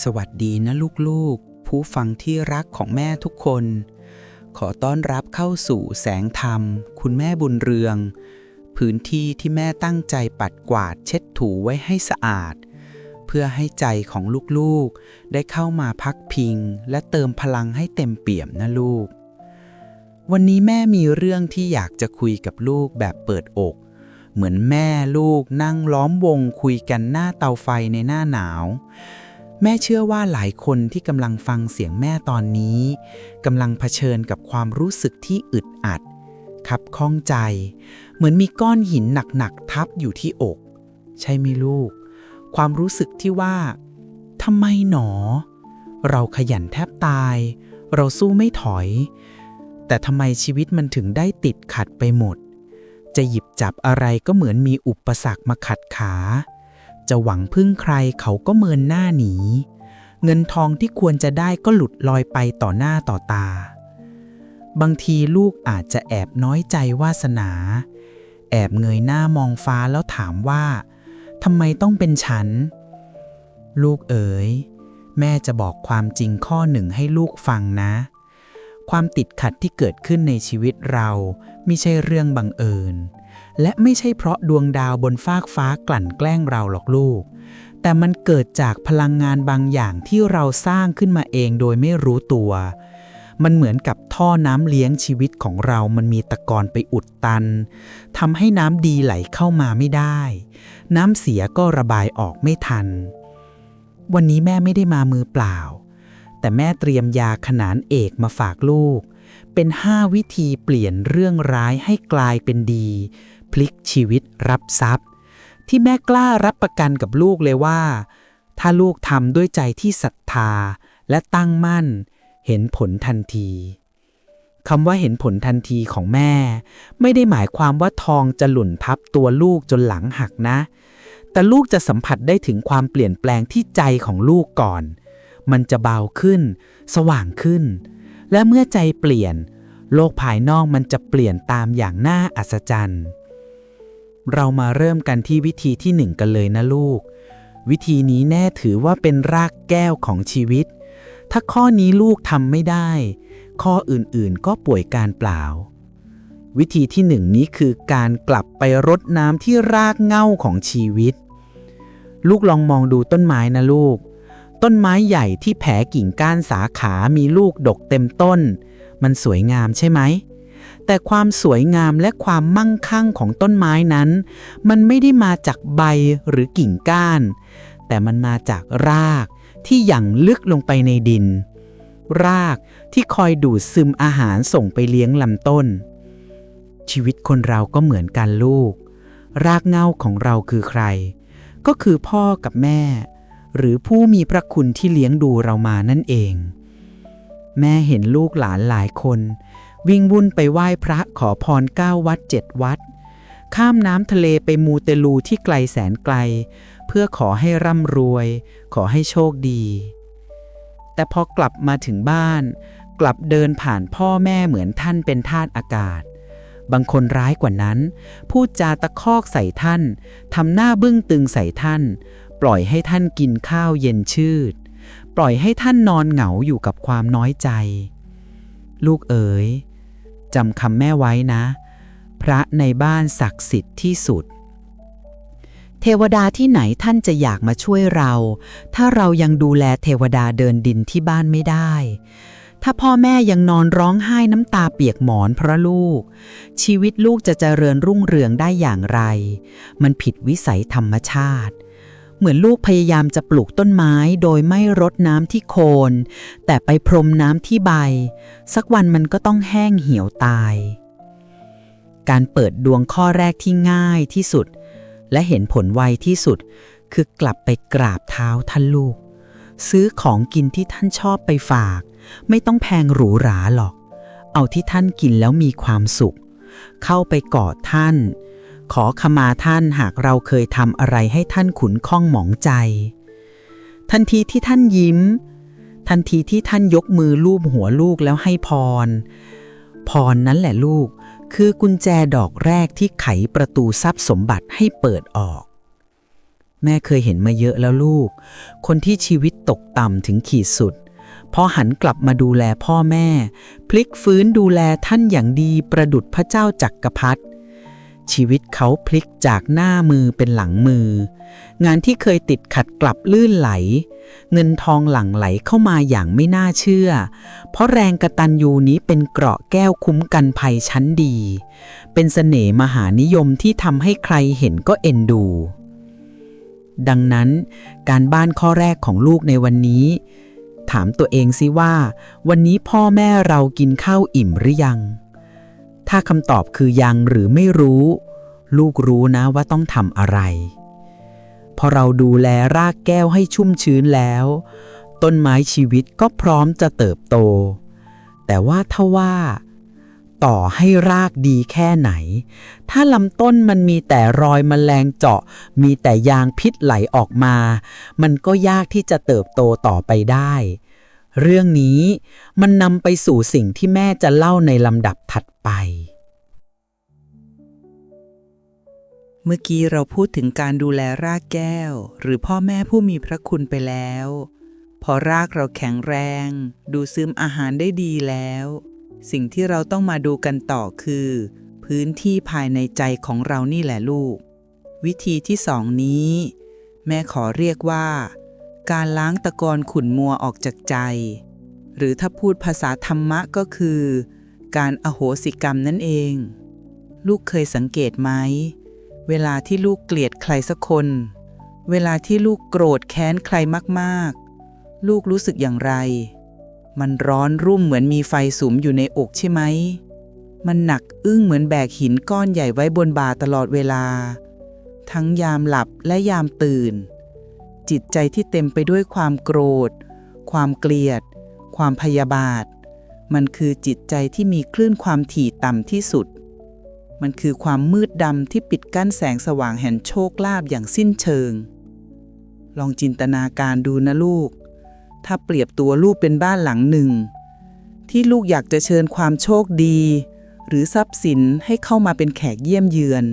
สวัสดีนะลูกๆ ผู้ฟังที่รักของแม่ทุกคน ขอต้อนรับเข้าสู่แสงธรรม คุณแม่บุญเรือง พื้นที่ที่แม่ตั้งใจปัดกวาดเช็ดถูไว้ให้สะอาด เพื่อให้ใจของลูกๆ ได้เข้ามาพักพิง และเติมพลังให้เต็มเปี่ยมนะลูก วันนี้แม่มีเรื่องที่อยากจะคุยกับลูกแบบเปิดอก เหมือนแม่ลูกนั่งล้อมวงคุยกันหน้าเตาไฟในหน้าหนาว แม่เชื่อว่าหลายคนที่กำลังฟังเสียงแม่ตอนนี้กำลังเผชิญกับความรู้สึกที่อึดอัดคับข้องใจ เหมือนมีก้อนหินหนักๆทับอยู่ที่อก ใช่ไหมลูก ความรู้สึกที่ว่าทำไมหนอ เราขยันแทบตาย เราสู้ไม่ถอย แต่ทำไมชีวิตมันถึงได้ติดขัดไปหมด จะหยิบจับอะไรก็เหมือนมีอุปสรรคมาขัดขา จะหวังพึ่งใครเขาก็เมินหน้าหนี เงินทองที่ควรจะได้ก็หลุดลอยไปต่อหน้าต่อตา บางทีลูกอาจจะแอบน้อยใจวาสนา แอบเงยหน้ามองฟ้าแล้วถามว่าทำไมต้องเป็นฉัน ลูกเอ๋ย แม่จะบอกความจริงข้อหนึ่งให้ลูกฟังนะ ความติดขัดที่เกิดขึ้นในชีวิตเราไม่ใช่เรื่องบังเอิญ และไม่ใช่เพราะดวงดาวบนฟากฟ้ากลั่นแกล้งเราหรอกลูก แต่มันเกิดจากพลังงานบางอย่างที่เราสร้างขึ้นมาเองโดยไม่รู้ตัว มันเหมือนกับท่อน้ำเลี้ยงชีวิตของเรามันมีตะกอนไปอุดตันทำให้น้ำดีไหลเข้ามาไม่ได้ น้ำเสียก็ระบายออกไม่ทัน วันนี้แม่ไม่ได้มามือเปล่า แต่แม่เตรียมยาขนานเอกมาฝากลูกเป็น 5 วิธีเปลี่ยนเรื่องร้ายให้กลายเป็นดี พลิกชีวิตรับทรัพย์ ที่แม่กล้ารับประกันกับลูกเลยว่า ถ้าลูกทำด้วยใจที่ศรัทธาและตั้งมั่น เห็นผลทันทีคำว่าเห็นผลทันทีของแม่ ไม่ได้หมายความว่าทองจะหล่นทับตัวลูกจนหลังหักนะ แต่ลูกจะสัมผัสได้ถึงความเปลี่ยนแปลงที่ใจของลูกก่อน มันจะเบาขึ้น สว่างขึ้น และเมื่อใจเปลี่ยน โลกภายนอกมันจะเปลี่ยนตามอย่างน่าอัศจรรย์ เรามาเริ่มกันที่วิธีที่หนึ่งกันเลยนะลูก วิธีนี้แน่ถือว่าเป็นรากแก้วของชีวิต ถ้าข้อนี้ลูกทำไม่ได้ ข้ออื่นๆก็ป่วยการเปล่า วิธีที่หนึ่งนี้คือการกลับไปรดน้ำที่รากเง้าของชีวิต ลูกลองมองดูต้นไม้นะลูก ต้นไม้ใหญ่ที่แผ่กิ่งก้านสาขา มีลูกดกเต็มต้น มันสวยงามใช่ไหม แต่ความสวยงามและความมั่งคั่งของต้นไม้นั้น มันไม่ได้มาจากใบหรือกิ่งก้าน แต่มันมาจากรากที่หยั่งลึกลงไปในดิน รากที่คอยดูดซึมอาหารส่งไปเลี้ยงลำต้น ชีวิตคนเราก็เหมือนกันลูก รากเง้าของเราคือใคร ก็คือพ่อกับแม่ หรือผู้มีพระคุณที่เลี้ยงดูเรามานั่นเอง แม่เห็นลูกหลานหลายคน วิ่งวุ่นไปไหว้พระขอพรเก้าวัดเจ็ดวัด ข้ามน้ำทะเลไปมูเตลูที่ไกลแสนไกล เพื่อขอให้ร่ำรวย ขอให้โชคดี แต่พอกลับมาถึงบ้าน กลับเดินผ่านพ่อแม่เหมือนท่านเป็นทาสอากาศ บางคนร้ายกว่านั้น พูดจาตะคอกใส่ท่านทำหน้าบึ้งตึงใส่ท่าน ปล่อยให้ท่านกินข้าวเย็นชืดปล่อยให้ท่านนอนเหงาอยู่กับความน้อยใจ ลูกเอ๋ย จำคำแม่ไว้นะ พระในบ้านศักดิ์สิทธิ์ที่สุด เทวดาที่ไหนท่านจะอยากมาช่วยเรา ถ้าเรายังดูแลเทวดาเดินดินที่บ้านไม่ได้ ถ้าพ่อแม่ยังนอนร้องไห้น้ำตาเปียกหมอนเพราะลูก ชีวิตลูกจะเจริญรุ่งเรืองได้อย่างไร มันผิดวิสัยธรรมชาติ เหมือนลูกพยายามจะปลูกต้นไม้โดยไม่รดน้ำที่โคน แต่ไปพรมน้ำที่ใบ สักวันมันก็ต้องแห้งเหี่ยวตาย การเปิดดวงข้อแรกที่ง่ายที่สุด และเห็นผลไวที่สุด คือกลับไปกราบเท้าท่านลูก ซื้อของกินที่ท่านชอบไปฝาก ไม่ต้องแพงหรูหราหรอก เอาที่ท่านกินแล้วมีความสุข เข้าไปกอดท่าน ขอขมาท่านหากเราเคยทำอะไรให้ท่านขุนข้องหมองใจ ทันทีที่ท่านยิ้ม ทันทีที่ท่านยกมือลูบหัวลูกแล้วให้พร พรนั้นแหละลูก คือกุญแจดอกแรกที่ไขประตูทรัพย์สมบัติให้เปิดออก แม่เคยเห็นมาเยอะแล้วลูก คนที่ชีวิตตกต่ำถึงขีดสุดพอหันกลับมาดูแลพ่อแม่ พลิกฟื้นดูแลท่านอย่างดีประดุดพระเจ้าจักกรพรรดิ ชีวิตเขาพลิกจากหน้ามือเป็นหลังมือ งานที่เคยติดขัดกลับลื่นไหล เงินทองหลั่งไหลเข้ามาอย่างไม่น่าเชื่อ เพราะแรงกระตันยูนี้เป็นเกราะแก้วคุ้มกันภัยชั้นดี เป็นเสน่ห์มหานิยมที่ทำให้ใครเห็นก็เอ็นดู ดังนั้น การบ้านข้อแรกของลูกในวันนี้ ถามตัวเองสิว่า วันนี้พ่อแม่เรากินข้าวอิ่มหรือยัง ถ้าคำตอบคือยังหรือไม่รู้ ลูกรู้นะว่าต้องทำอะไร พอเราดูแลรากแก้วให้ชุ่มชื้นแล้ว ต้นไม้ชีวิตก็พร้อมจะเติบโต แต่ว่าถ้าว่า ต่อให้รากดีแค่ไหน ถ้าลำต้นมันมีแต่รอยมแมลงเจาะ มีแต่ยางพิษไหลออกมา มันก็ยากที่จะเติบโตต่อไปได้ เรื่องนี้มันนำไปสู่สิ่งที่แม่จะเล่าในลำดับถัดไป เมื่อกี้เราพูดถึงการดูแลรากแก้ว หรือพ่อแม่ผู้มีพระคุณไปแล้ว พอรากเราแข็งแรง ดูซึมอาหารได้ดีแล้ว สิ่งที่เราต้องมาดูกันต่อคือ พื้นที่ภายในใจของเรานี่แหละลูก วิธีที่สองนี้ แม่ขอเรียกว่า การล้างตะกอนขุ่นมัวออกจากใจ หรือถ้าพูดภาษาธรรมะก็คือ การอโหสิกรรมนั่นเอง ลูกเคยสังเกตไหม เวลาที่ลูกเกลียดใครสักคน เวลาที่ลูกโกรธแค้นใครมากๆ ลูกรู้สึกอย่างไร มันร้อนรุ่มเหมือนมีไฟสุมอยู่ในอกใช่ไหม มันหนักอึ้งเหมือนแบกหินก้อนใหญ่ไว้บนบ่าตลอดเวลา ทั้งยามหลับและยามตื่น จิตใจที่เต็มไปด้วยความโกรธ ความเกลียด ความพยาบาท มันคือจิตใจที่มีคลื่นความถี่ต่ำที่สุด มันคือความมืดดำที่ปิดกั้นแสงสว่างแห่งโชคลาภอย่างสิ้นเชิง ลองจินตนาการดูนะลูก ถ้าเปรียบตัวลูกเป็นบ้านหลังหนึ่ง ที่ลูกอยากจะเชิญความโชคดี หรือทรัพย์สินให้เข้ามาเป็นแขกเยี่ยมเยือน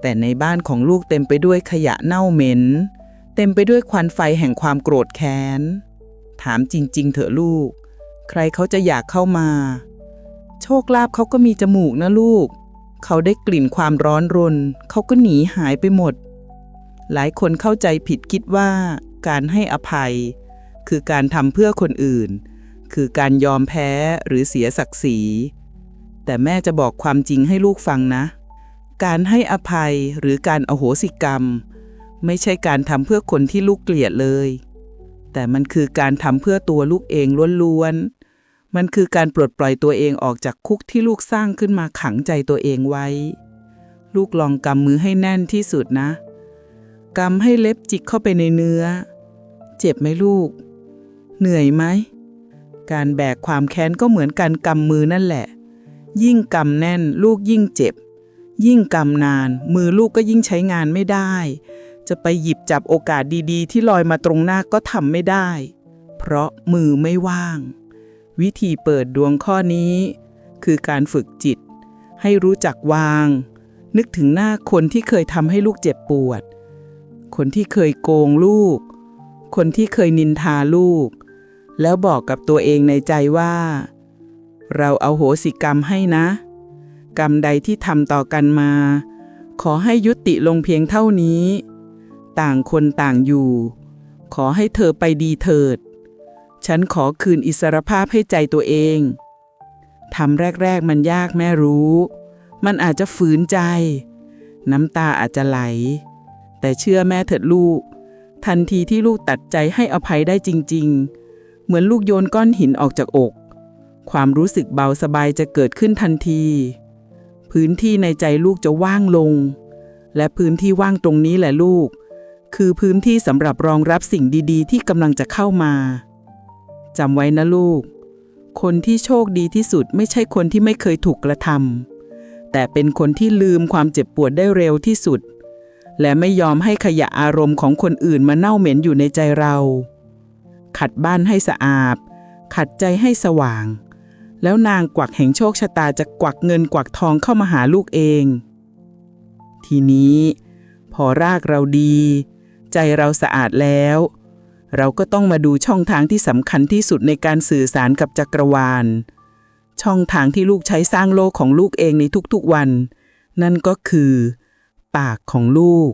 แต่ในบ้านของลูกเต็มไปด้วยขยะเน่าเหม็น เต็มไปด้วยควันไฟแห่งความโกรธแค้น ถามจริง ๆ เถอะลูก ใครเขาจะอยากเข้ามา โชคลาภเขาก็มีจมูกนะลูก เขาได้กลิ่นความร้อนรน เขาก็หนีหายไปหมด หลายคนเข้าใจผิดคิดว่า การให้อภัย คือการทำเพื่อคนอื่น คือการยอมแพ้หรือเสียศักดิ์ศรี แต่แม่จะบอกความจริงให้ลูกฟังนะ การให้อภัยหรือการอโหสิกรรม ไม่ใช่การทำเพื่อคนที่ลูกเกลียดเลย แต่มันคือการทำเพื่อตัวลูกเองล้วนๆ มันคือการปลดปล่อยตัวเองออกจากคุกที่ลูกสร้างขึ้นมาขังใจตัวเองไว้ ลูกลองกำมือให้แน่นที่สุดนะ กำให้เล็บจิกเข้าไปในเนื้อ เจ็บไหมลูก เหนื่อยไหม การแบกความแค้นก็เหมือนการกำมือนั่นแหละ ยิ่งกำแน่นลูกยิ่งเจ็บ ยิ่งกำนาน มือลูกก็ยิ่งใช้งานไม่ได้ จะไปหยิบจับโอกาสดีๆ ที่ลอยมาตรงหน้าก็ทำไม่ได้ เพราะมือไม่ว่าง วิธีเปิดดวงข้อนี้ คือการฝึกจิต ให้รู้จักวาง นึกถึงหน้าคนที่เคยทำให้ลูกเจ็บปวด คนที่เคยโกงลูก คนที่เคยนินทาลูก แล้วบอกกับตัวเองในใจว่า เราเอาโหสิกรรมให้นะ กรรมใดที่ทำต่อกันมา ขอให้ยุติลงเพียงเท่านี้ ต่างคนต่างอยู่ ขอให้เธอไปดีเถิด ฉันขอคืนอิสรภาพให้ใจตัวเองทำแรก ๆ มันยากแม่รู้ มันอาจจะฝืนใจ น้ำตาอาจจะไหล แต่เชื่อแม่เถิดลูก ทันทีที่ลูกตัดใจให้อภัยได้จริง ๆ เหมือนลูกโยนก้อนหินออกจากอก ความรู้สึกเบาสบายจะเกิดขึ้นทันที พื้นที่ในใจลูกจะว่างลง และพื้นที่ว่างตรงนี้แหละลูก คือพื้นที่สำหรับรองรับสิ่งดีๆ ที่กำลังจะเข้ามาจำไว้นะลูก คนที่โชคดีที่สุดไม่ใช่คนที่ไม่เคยถูกกระทำแต่เป็นคนที่ลืมความเจ็บปวดได้เร็วที่สุด และไม่ยอมให้ขยะอารมณ์ของคนอื่นมาเน่าเหม็นอยู่ในใจเรา ขัดบ้านให้สะอาด ขัดใจให้สว่าง แล้วนางกวักแห่งโชคชะตาจะกวักเงินกวักทองเข้ามาหาลูกเอง ทีนี้พอรากเราดี ใจเราสะอาดแล้ว เราก็ต้องมาดูช่องทางที่สำคัญที่สุดในการสื่อสารกับจักรวาล ช่องทางที่ลูกใช้สร้างโลกของลูกเองในทุกๆวัน นั่นก็คือ ปากของลูก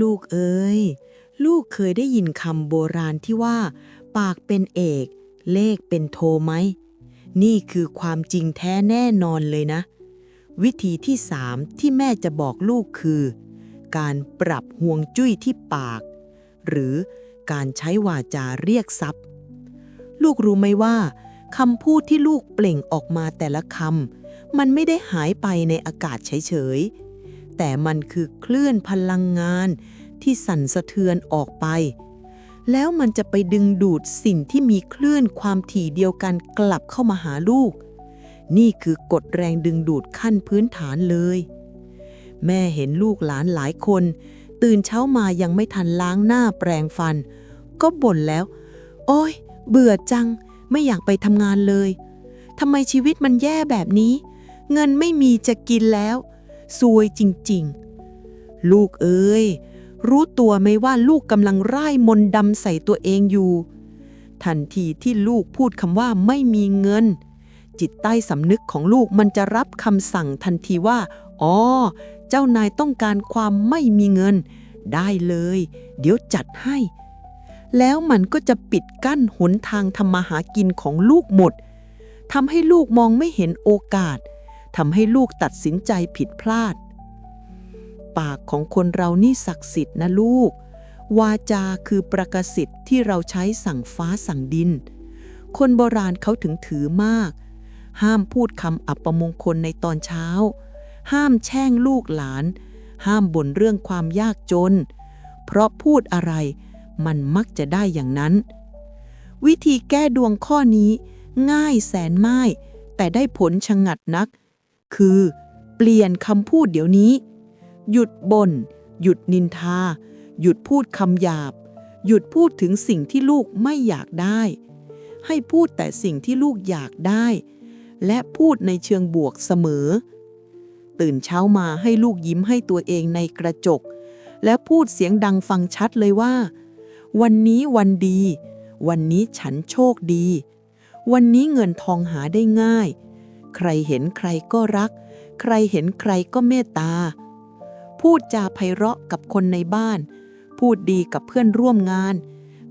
ลูกเอ้ยลูกเคยได้ยินคำโบราณที่ว่า ปากเป็นเอก เลขเป็นโทไหม นี่คือความจริงแท้แน่นอนเลยนะ วิธีที่สามที่แม่จะบอกลูกคือ การปรับห่วงจุ้ยที่ปาก หรือการใช้วาจาเรียกทรัพย์ ลูกรู้ไหมว่าคำพูดที่ลูกเปล่งออกมาแต่ละคำมันไม่ได้หายไปในอากาศเฉยๆ แต่มันคือคลื่นพลังงานที่สั่นสะเทือนออกไป แล้วมันจะไปดึงดูดสิ่งที่มีคลื่นความถี่เดียวกันกลับเข้ามาหาลูก นี่คือกฎแรงดึงดูดขั้นพื้นฐานเลย แม่เห็นลูกหลานหลายคน ตื่นเช้ามายังไม่ทันล้างหน้าแปรงฟัน ก็บ่นแล้ว โอ้ย เบื่อจัง ไม่อยากไปทำงานเลยทำไมชีวิตมันแย่แบบนี้ เงินไม่มีจะกินแล้วซวยจริง ๆ ลูกเอ้ย รู้ตัวไหมว่าลูกกำลังร่ายมนต์ดำใส่ตัวเองอยู่ ทันทีที่ลูกพูดคำว่าไม่มีเงิน จิตใต้สำนึกของลูกมันจะรับคำสั่งทันทีว่า อ๋อ เจ้านายต้องการความไม่มีเงิน ได้เลย เดี๋ยวจัดให้ แล้วมันก็จะปิดกั้นหนทางทำมาหากินของลูกหมดทำให้ลูกมองไม่เห็นโอกาสทำให้ลูกตัดสินใจผิดพลาด ปากของคนเรานี่ศักดิ์สิทธิ์นะลูก วาจาคือประกาศิทธิ์ที่เราใช้สั่งฟ้าสั่งดิน คนโบราณเขาถึงถือมาก ห้ามพูดคำอัปมงคลในตอนเช้า ห้ามแช่งลูกหลาน ห้ามบ่นเรื่องความยากจน เพราะพูดอะไรมันมักจะได้อย่างนั้น วิธีแก้ดวงข้อนี้ ง่ายแสนไม่แต่ได้ผลชะงัดนัก คือ เปลี่ยนคำพูดเดี๋ยวนี้ หยุดบน่นหยุดนินทา หยุดพูดคำหยาบ หยุดพูดถึงสิ่งที่ลูกไม่อยากได้ ให้พูดแต่สิ่งที่ลูกอยากได้ และพูดในเชิงบวกเสมอ ตื่นเช้ามาให้ลูกยิ้มให้ตัวเองในกระจก และพูดเสียงดังฟังชัดเลยว่า วันนี้วันดี วันนี้ฉันโชคดี วันนี้เงินทองหาได้ง่าย ใครเห็นใครก็รัก ใครเห็นใครก็เมตตา พูดจาไพเราะกับคนในบ้าน พูดดีกับเพื่อนร่วมงาน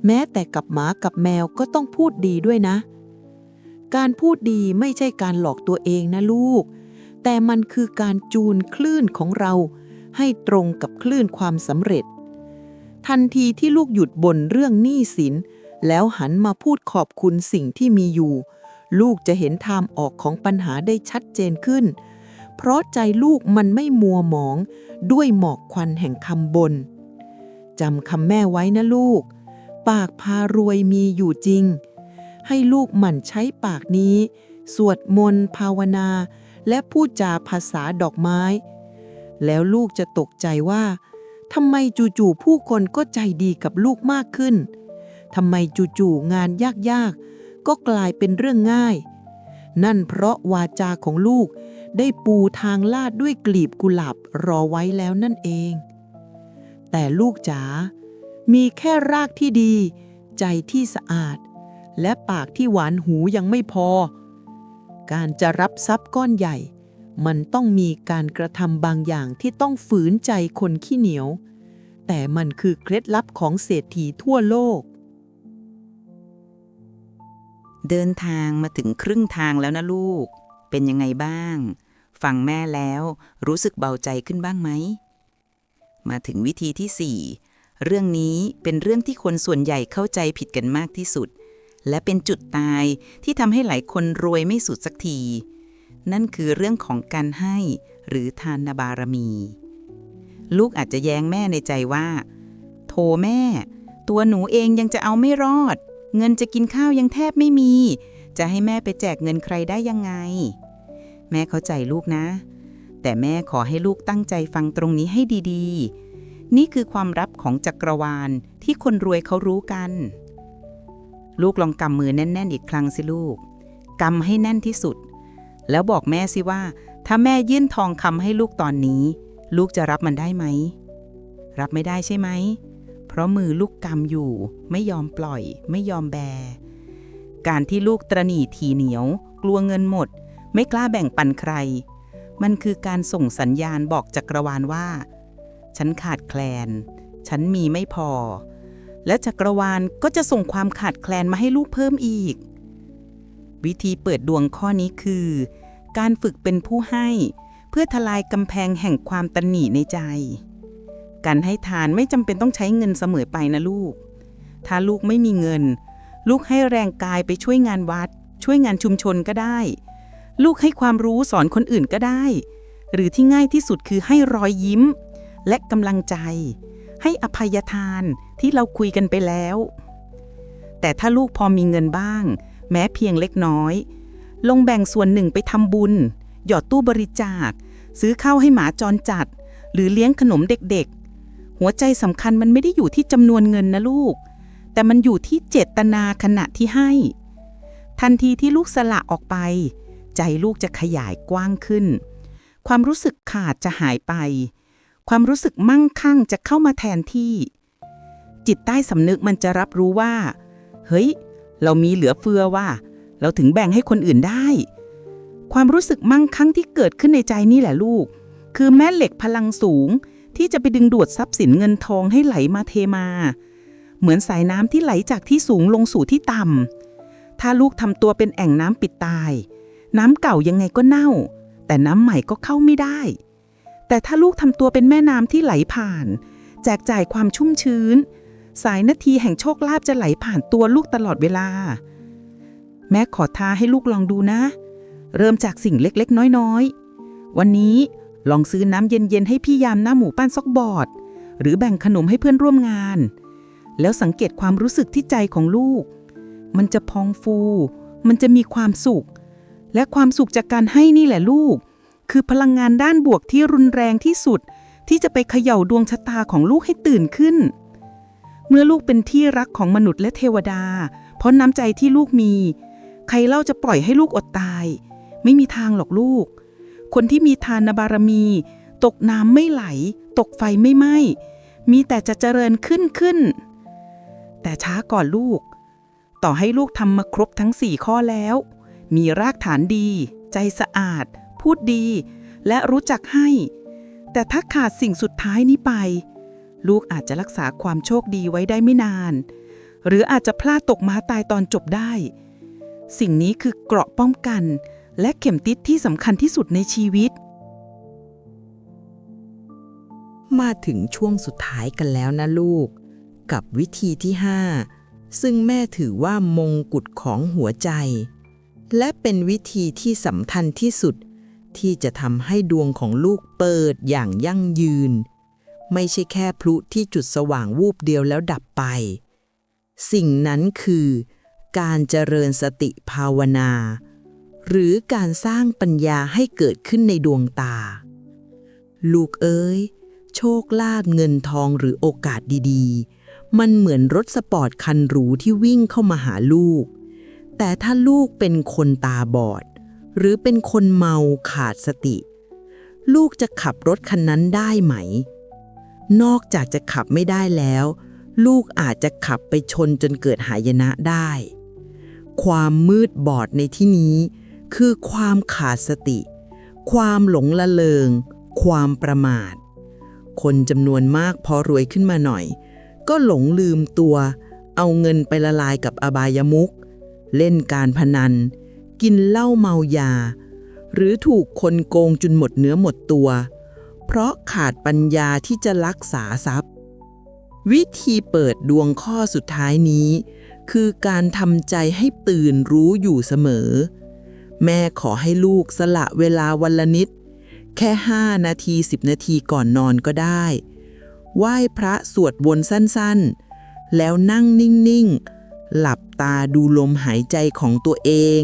แม้แต่กับหมากับแมวก็ต้องพูดดีด้วยนะ การพูดดีไม่ใช่การหลอกตัวเองนะลูก แต่มันคือการจูนคลื่นของเรา ให้ตรงกับคลื่นความสำเร็จ ทันทีที่ลูกหยุดบ่นเรื่องหนี้สิน แล้วหันมาพูดขอบคุณสิ่งที่มีอยู่ ลูกจะเห็นทางออกของปัญหาได้ชัดเจนขึ้น เพราะใจลูกมันไม่มัวหมองด้วยหมอกควันแห่งคำบนจำคำแม่ไว้นะลูก ปากพารวยมีอยู่จริง ให้ลูกหมั่นใช้ปากนี้ สวดมนต์ภาวนา และพูดจาภาษาดอกไม้ แล้วลูกจะตกใจว่าทำไมจู่ๆผู้คนก็ใจดีกับลูกมากขึ้นทำไมจู่ๆงานยากๆ ก็กลายเป็นเรื่องง่าย นั่นเพราะวาจาของลูกได้ปูทางลาดด้วยกลีบกุหลาบรอไว้แล้วนั่นเอง แต่ลูกจ๋ามีแค่รากที่ดี ใจที่สะอาด และปากที่หวานหูยังไม่พอ การจะรับทรัพย์ก้อนใหญ่ มันต้องมีการกระทำบางอย่างที่ต้องฝืนใจคนขี้เหนียว แต่มันคือเคล็ดลับของเศรษฐีทั่วโลก เดินทางมาถึงครึ่งทางแล้วนะลูก เป็นยังไงบ้าง ฟังแม่แล้วรู้สึกเบาใจขึ้นบ้างไหม มาถึงวิธีที่สี่เรื่องนี้เป็นเรื่องที่คนส่วนใหญ่เข้าใจผิดกันมากที่สุด และเป็นจุดตายที่ทำให้หลายคนรวยไม่สุดสักที นั่นคือเรื่องของการให้หรือทานบารมี ลูกอาจจะแย้งแม่ในใจว่า โทแม่ ตัวหนูเองยังจะเอาไม่รอด เงินจะกินข้าวยังแทบไม่มี จะให้แม่ไปแจกเงินใครได้ยังไง แม่เข้าใจลูกนะ แต่แม่ขอให้ลูกตั้งใจฟังตรงนี้ให้ดีๆ นี่คือความลับของจักรวาลที่คนรวยเขารู้กัน ลูกลองกำมือแน่น ๆ อีกครั้งสิลูกกำให้แน่นที่สุด แล้วบอกแม่สิว่า ถ้าแม่ยื่นทองคำให้ลูกตอนนี้ ลูกจะรับมันได้ไหม รับไม่ได้ใช่ไหม เพราะมือลูกกำอยู่ ไม่ยอมปล่อย ไม่ยอมแบ การที่ลูกตระหนีทีเหนียว กลัวเงินหมด ไม่กล้าแบ่งปันใคร มันคือการส่งสัญญาณบอกจักรวาลว่า ฉันขาดแคลน ฉันมีไม่พอ และจักรวาลก็จะส่งความขาดแคลนมาให้ลูกเพิ่มอีก วิธีเปิดดวงข้อนี้คือ การฝึกเป็นผู้ให้ เพื่อทลายกำแพงแห่งความตนหนีในใจ การให้ทานไม่จำเป็นต้องใช้เงินเสมอไปนะลูก ถ้าลูกไม่มีเงิน ลูกให้แรงกายไปช่วยงานวัด ช่วยงานชุมชนก็ได้ ลูกให้ความรู้สอนคนอื่นก็ได้ หรือที่ง่ายที่สุดคือให้รอยยิ้ม และกำลังใจ ให้อภัยทานที่เราคุยกันไปแล้ว แต่ถ้าลูกพอมีเงินบ้าง แม้เพียงเล็กน้อย ลงแบ่งส่วนหนึ่งไปทำบุญ หยอดตู้บริจาค ซื้อข้าวให้หมาจรจัด หรือเลี้ยงขนมเด็กๆ หัวใจสำคัญมันไม่ได้อยู่ที่จำนวนเงินนะลูก แต่มันอยู่ที่เจตนาขณะที่ให้ ทันทีที่ลูกสละออกไป ใจลูกจะขยายกว้างขึ้น ความรู้สึกขาดจะหายไป ความรู้สึกมั่งคั่งจะเข้ามาแทนที่ จิตใต้สำนึกมันจะรับรู้ว่า เฮ้ย เรามีเหลือเฟือว่า เราถึงแบ่งให้คนอื่นได้ ความรู้สึกมั่งคั่งที่เกิดขึ้นในใจนี่แหละลูก คือแม่เหล็กพลังสูง ที่จะไปดึงดูดทรัพย์สินเงินทองให้ไหลมาเทมา เหมือนสายน้ำที่ไหลจากที่สูงลงสู่ที่ต่ำถ้าลูกทำตัวเป็นแอ่งน้ำปิดตาย น้ำเก่ายังไงก็เน่า แต่น้ำใหม่ก็เข้าไม่ได้ แต่ถ้าลูกทำตัวเป็นแม่น้ำที่ไหลผ่าน แจกจ่ายความชุ่มชื้น สายนาทีแห่งโชคลาภจะไหลผ่านตัวลูกตลอดเวลา แม่ขอท้าให้ลูกลองดูนะ เริ่มจากสิ่งเล็กๆ น้อยๆ วันนี้ลองซื้อน้ำเย็นๆ ให้พี่ยามหน้าหมูปั้นซอกบอด หรือแบ่งขนมให้เพื่อนร่วมงาน แล้วสังเกตความรู้สึกที่ใจของลูก มันจะพองฟู มันจะมีความสุข และความสุขจากการให้นี่แหละลูก คือพลังงานด้านบวกที่รุนแรงที่สุด ที่จะไปเขย่าดวงชะตาของลูกให้ตื่นขึ้น เมื่อลูกเป็นที่รักของมนุษย์และเทวดา เพราะน้ำใจที่ลูกมี ใครเล่าจะปล่อยให้ลูกอดตาย ไม่มีทางหรอกลูก คนที่มีทานบารมี ตกน้ำไม่ไหล ตกไฟไม่ไหม้มีแต่จะเจริญขึ้นขึ้น แต่ช้าก่อนลูก ต่อให้ลูกทำมาครบทั้งสี่ข้อแล้ว มีรากฐานดี ใจสะอาด พูดดี และรู้จักให้ แต่ถ้าขาดสิ่งสุดท้ายนี้ไป ลูกอาจจะรักษาความโชคดีไว้ได้ไม่นาน หรืออาจจะพลาดตกม้าตายตอนจบได้ สิ่งนี้คือเกราะป้องกัน และเข็มติดที่สำคัญที่สุดในชีวิต มาถึงช่วงสุดท้ายกันแล้วนะลูก กับวิธีที่ 5 ซึ่งแม่ถือว่ามงกุฎของหัวใจและเป็นวิธีที่สำคัญที่สุด ที่จะทำให้ดวงของลูกเปิดอย่างยั่งยืน ไม่ใช่แค่พลุที่จุดสว่างวูบเดียวแล้วดับไป สิ่งนั้นคือ การเจริญสติภาวนา หรือการสร้างปัญญาให้เกิดขึ้นในดวงตา ลูกเอ้ยโชคลาภเงินทองหรือโอกาสดีๆ มันเหมือนรถสปอร์ตคันหรูที่วิ่งเข้ามาหาลูก แต่ถ้าลูกเป็นคนตาบอด หรือเป็นคนเมาขาดสติ ลูกจะขับรถคันนั้นได้ไหม นอกจากจะขับไม่ได้แล้ว ลูกอาจจะขับไปชนจนเกิดหายนะได้ ความมืดบอดในที่นี้ คือความขาดสติ ความหลงละเลง ความประมาท คนจำนวนมากพอรวยขึ้นมาหน่อย ก็หลงลืมตัว เอาเงินไปละลายกับอบายมุขเล่นการพนัน กินเหล้าเมายา หรือถูกคนโกงจนหมดเนื้อหมดตัว เพราะขาดปัญญาที่จะรักษาทรัพย์ วิธีเปิดดวงข้อสุดท้ายนี้ คือการทำใจให้ตื่นรู้อยู่เสมอ แม่ขอให้ลูกสละเวลาวันละนิด แค่ 5 นาที 10 นาทีก่อนนอนก็ได้ ไหว้พระสวดบนสั้นๆ แล้วนั่งนิ่งๆหลับตาดูลมหายใจของตัวเอง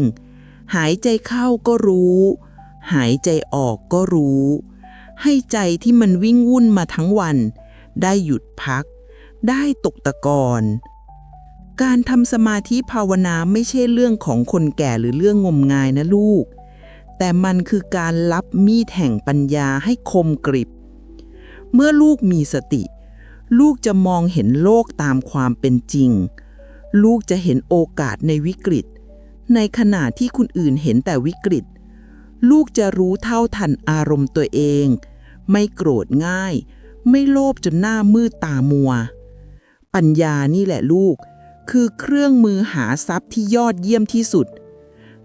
หายใจเข้าก็รู้ หายใจออกก็รู้ ให้ใจที่มันวิ่งวุ่นมาทั้งวัน ได้หยุดพัก ได้ตกตะกอนการทำสมาธิภาวนาไม่ใช่เรื่องของคนแก่หรือเรื่องงมงายนะลูก แต่มันคือการรับมีดแห่งปัญญาให้คมกริบ เมื่อลูกมีสติ ลูกจะมองเห็นโลกตามความเป็นจริง ลูกจะเห็นโอกาสในวิกฤต ในขณะที่คนอื่นเห็นแต่วิกฤต ลูกจะรู้เท่าทันอารมณ์ตัวเอง ไม่โกรธง่าย ไม่โลภจนหน้ามืดตามัว ปัญญานี่แหละลูก คือเครื่องมือหาทรัพย์ที่ยอดเยี่ยมที่สุด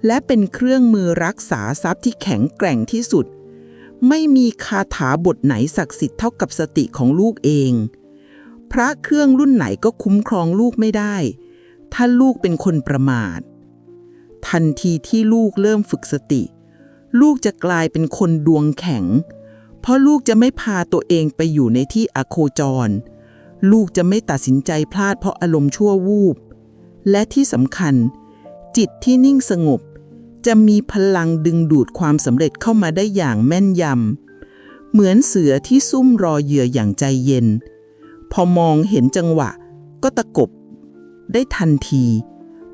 และเป็นเครื่องมือรักษาทรัพย์ที่แข็งแกร่งที่สุด ไม่มีคาถาบทไหนศักดิ์สิทธิ์เท่ากับสติของลูกเอง พระเครื่องรุ่นไหนก็คุ้มครองลูกไม่ได้ ถ้าลูกเป็นคนประมาท ทันทีที่ลูกเริ่มฝึกสติ ลูกจะกลายเป็นคนดวงแข็ง เพราะลูกจะไม่พาตัวเองไปอยู่ในที่อโคจร ลูกจะไม่ตัดสินใจพลาดเพราะอารมณ์ชั่ววูบ และที่สำคัญ จิตที่นิ่งสงบ จะมีพลังดึงดูดความสำเร็จเข้ามาได้อย่างแม่นยำ เหมือนเสือที่ซุ่มรอเหยื่ออย่างใจเย็น พอมองเห็นจังหวะ ก็ตะกบ ได้ทันที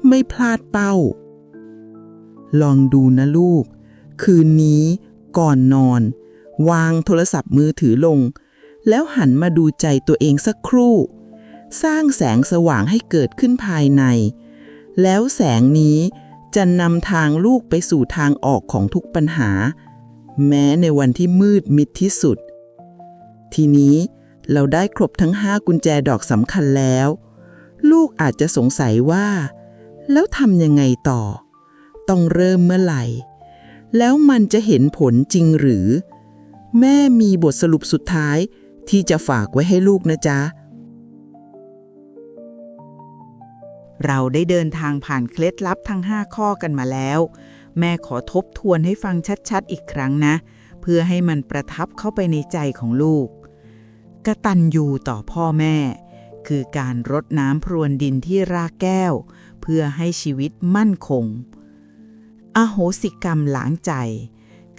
ไม่พลาดเป้า ลองดูนะลูก คืนนี้ก่อนนอน วางโทรศัพท์มือถือลง แล้วหันมาดูใจตัวเองสักครู่ สร้างแสงสว่างให้เกิดขึ้นภายใน แล้วแสงนี้จะนำทางลูกไปสู่ทางออกของทุกปัญหา แม้ในวันที่มืดมิดที่สุด ทีนี้เราได้ครบทั้งห้ากุญแจดอกสำคัญแล้ว ลูกอาจจะสงสัยว่า แล้วทำยังไงต่อ ต้องเริ่มเมื่อไหร่ แล้วมันจะเห็นผลจริงหรือ แม่มีบทสรุปสุดท้ายที่จะฝากไว้ให้ลูกนะจ๊ะ เราได้เดินทางผ่านเคล็ดลับทั้ง 5 ข้อกันมาแล้ว แม่ขอทบทวนให้ฟังชัดๆ อีกครั้งนะ เพื่อให้มันประทับเข้าไปในใจของลูกกตัญญูต่อพ่อแม่ คือการรดน้ำพรวนดินที่รากแก้ว เพื่อให้ชีวิตมั่นคง อโหสิกรรมล้างใจ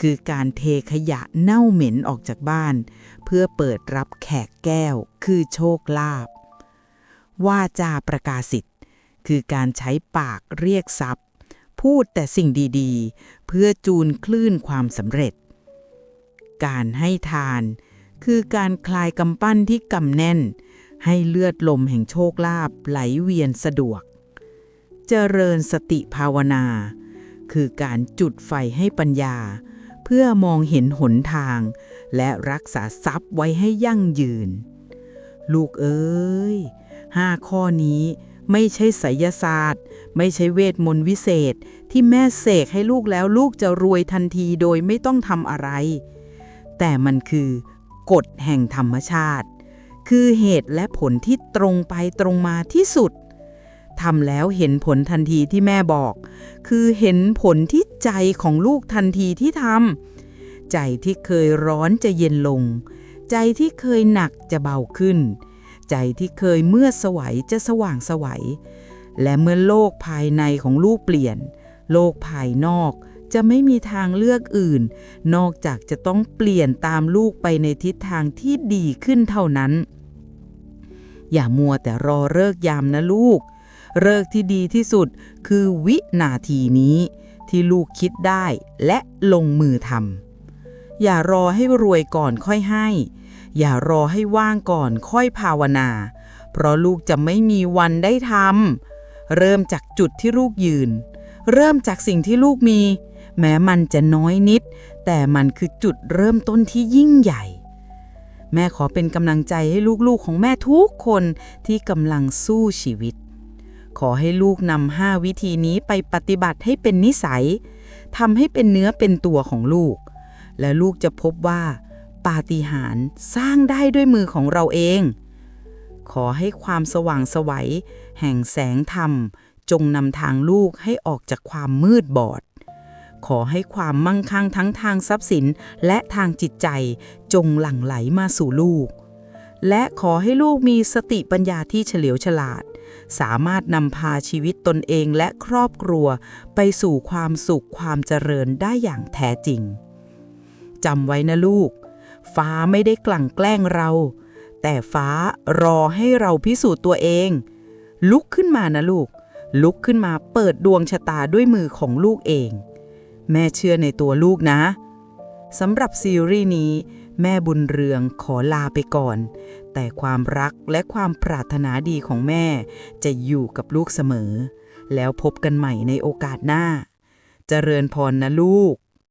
คือการเทขยะเน่าเหม็นออกจากบ้าน เพื่อเปิดรับแขกแก้ว คือโชคลาภว่าจาประกาศสิทธิ์คือการใช้ปากเรียกทรัพย์ พูดแต่สิ่งดีๆ เพื่อจูนคลื่นความสำเร็จ การให้ทาน คือการคลายกำปั้นที่กำแน่น ให้เลือดลมแห่งโชคลาภไหลเวียนสะดวก เจริญสติภาวนา คือการจุดไฟให้ปัญญา เพื่อมองเห็นหนทาง และรักษาทรัพย์ไว้ให้ยั่งยืน ลูกเอ้ยห้าข้อนี้ไม่ใช่ไสยศาสตร์ ไม่ใช่เวทมนต์วิเศษที่แม่เสกให้ลูกแล้วลูกจะรวยทันทีโดยไม่ต้องทำอะไร แต่มันคือกฎแห่งธรรมชาติ คือเหตุและผลที่ตรงไปตรงมาที่สุด ทำแล้วเห็นผลทันทีที่แม่บอก คือเห็นผลที่ใจของลูกทันทีที่ทำใจที่เคยร้อนจะเย็นลง ใจที่เคยหนักจะเบาขึ้น ใจที่เคยเมื่อสวัยจะสว่างสวัย และเมื่อโลกภายในของลูกเปลี่ยน โลกภายนอกจะไม่มีทางเลือกอื่น นอกจากจะต้องเปลี่ยนตามลูกไปในทิศทางที่ดีขึ้นเท่านั้น อย่ามัวแต่รอเลิกยามนะลูก เลิกที่ดีที่สุดคือวินาทีนี้ที่ลูกคิดได้และลงมือทำอย่ารอให้รวยก่อนค่อยให้ อย่ารอให้ว่างก่อนค่อยภาวนา เพราะลูกจะไม่มีวันได้ทำเริ่มจากจุดที่ลูกยืน เริ่มจากสิ่งที่ลูกมี แม้มันจะน้อยนิด แต่มันคือจุดเริ่มต้นที่ยิ่งใหญ่แม่ขอเป็นกำลังใจให้ลูกๆของแม่ทุกคนที่กำลังสู้ชีวิต ขอให้ลูกนำห้าวิธีนี้ไปปฏิบัติให้เป็นนิสัยทำให้เป็นเนื้อเป็นตัวของลูก และลูกจะพบว่า ปาฏิหาริย์สร้างได้ด้วยมือของเราเอง ขอให้ความสว่างไสวัย แห่งแสงธรรม จงนำทางลูกให้ออกจากความมืดบอด ขอให้ความมั่งคั่งทั้งทางทรัพย์สินและทางจิตใจจงหลั่งไหลมาสู่ลูก และขอให้ลูกมีสติปัญญาที่เฉลียวฉลาด สามารถนำพาชีวิตตนเองและครอบครัว ไปสู่ความสุขความเจริญได้อย่างแท้จริงจำไว้นะลูก ฟ้าไม่ได้กลั่งแกล้งเรา แต่ฟ้ารอให้เราพิสูจน์ตัวเอง ลุกขึ้นมานะลูก ลุกขึ้นมาเปิดดวงชะตาด้วยมือของลูกเอง แม่เชื่อในตัวลูกนะสำหรับซีรีส์นี้ แม่บุญเรืองขอลาไปก่อน แต่ความรักและความปรารถนาดีของแม่จะอยู่กับลูกเสมอ แล้วพบกันใหม่ในโอกาสหน้าจเจริญพรนะลูก